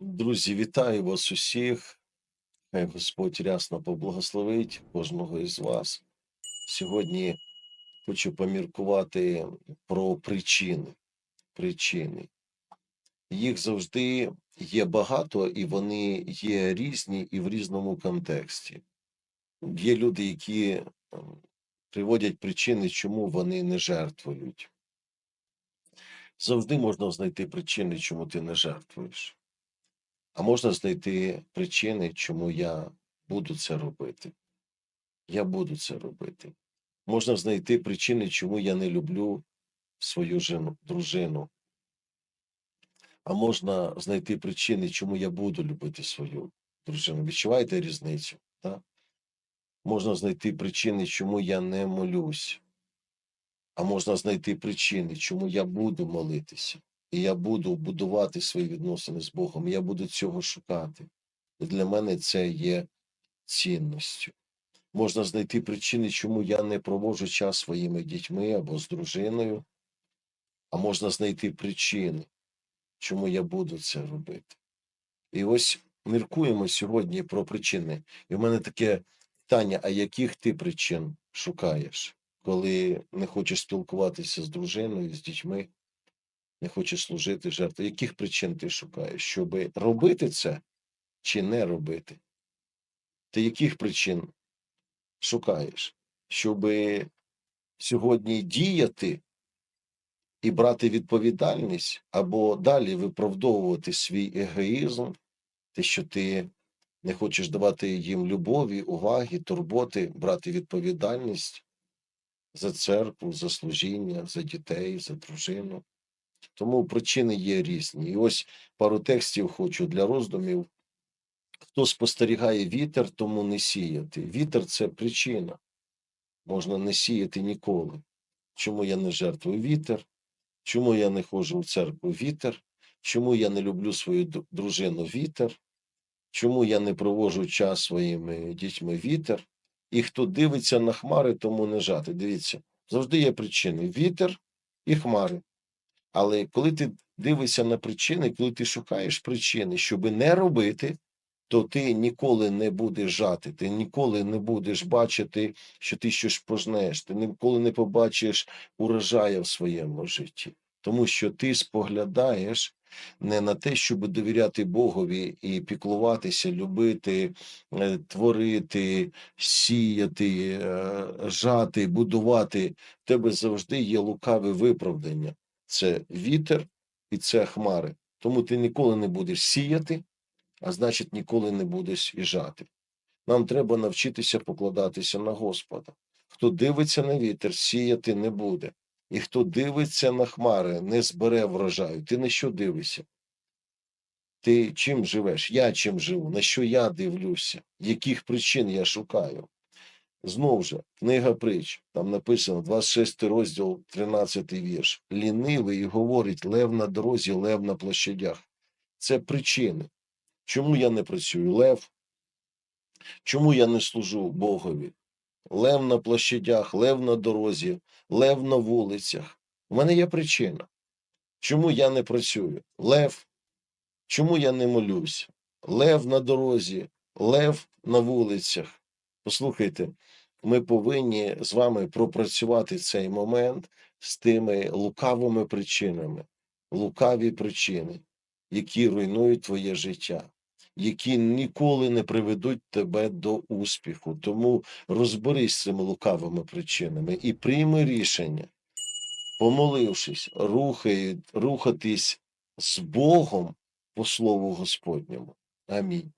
Друзі, вітаю вас усіх. Хай Господь рясно поблагословить кожного із вас. Сьогодні хочу поміркувати про причини. Причини. Їх завжди є багато, і вони є різні і в різному контексті. Є люди, які ем, приводять причини, чому вони не жертвують. Завжди можна знайти причини, чому ти не жертвуєш. А можна знайти причини, чому я буду це робити. Я буду це робити. Можна знайти причини, чому я не люблю свою жену, дружину. А можна знайти причини, чому я буду любити свою дружину. Відчуваєте різницю? Так? Можна знайти причини, чому я не молюсь. А можна знайти причини, чому я буду молитися. І я буду будувати свої відносини з Богом. Я буду цього шукати. Для мене це є цінністю. Можна знайти причини, чому я не проводжу час своїми дітьми або з дружиною, а можна знайти причини, чому я буду це робити. І ось міркуємо сьогодні про причини. І в мене таке питання: а яких ти причин шукаєш, коли не хочеш спілкуватися з дружиною, з дітьми? Не хочеш служити жертву. Яких причин ти шукаєш? Щоб робити це чи не робити? Ти яких причин шукаєш? Щоб сьогодні діяти і брати відповідальність, або далі виправдовувати свій егоїзм, те, що ти не хочеш давати їм любові, уваги, турботи, брати відповідальність за церкву, за служіння, за дітей, за дружину. Тому причини є різні. І ось пару текстів хочу для роздумів. Хто спостерігає вітер, тому не сіяти. Вітер це причина. Можна не сіяти ніколи. Чому я не жертвую вітер? Чому я не ходжу в церкву вітер? Чому я не люблю свою дружину вітер? Чому я не проводжу час своїми дітьми вітер? І хто дивиться на хмари, тому не жати. Дивіться, завжди є причини: вітер і хмари. Але коли ти дивишся на причини, коли ти шукаєш причини, щоб не робити, то ти ніколи не будеш жати, ти ніколи не будеш бачити, що ти щось пожнеш, ти ніколи не побачиш урожая в своєму житті. Тому що ти споглядаєш не на те, щоб довіряти Богові і піклуватися, любити, е, творити, сіяти, е, жати, будувати. В тебе завжди є лукаве виправдання це вітер і це хмари. Тому ти ніколи не будеш сіяти, а значить, ніколи не будеш і жати. Нам треба навчитися покладатися на Господа. Хто дивиться на вітер, сіяти не буде. І хто дивиться на хмари, не збере врожаю. Ти на що дивишся? Ти чим живеш? Я чим живу? На що я дивлюся? Яких причин я шукаю? Знову ж, книга притч, там написано 26 розділ, 13 вірш. Лінивий говорить лев на дорозі, лев на площадях. Це причини. Чому я не працюю? Лев. Чому я не служу Богові? Лев на площадях, лев на дорозі, лев на вулицях. У мене є причина. Чому я не працюю? Лев. Чому я не молюсь? Лев на дорозі, лев на вулицях. Послухайте, ми повинні з вами пропрацювати цей момент з тими лукавими причинами, лукаві причини, які руйнують твоє життя, які ніколи не приведуть тебе до успіху. Тому розберись з цими лукавими причинами і прийми рішення, помолившись, рухай, рухатись з Богом по Слову Господньому. Амінь.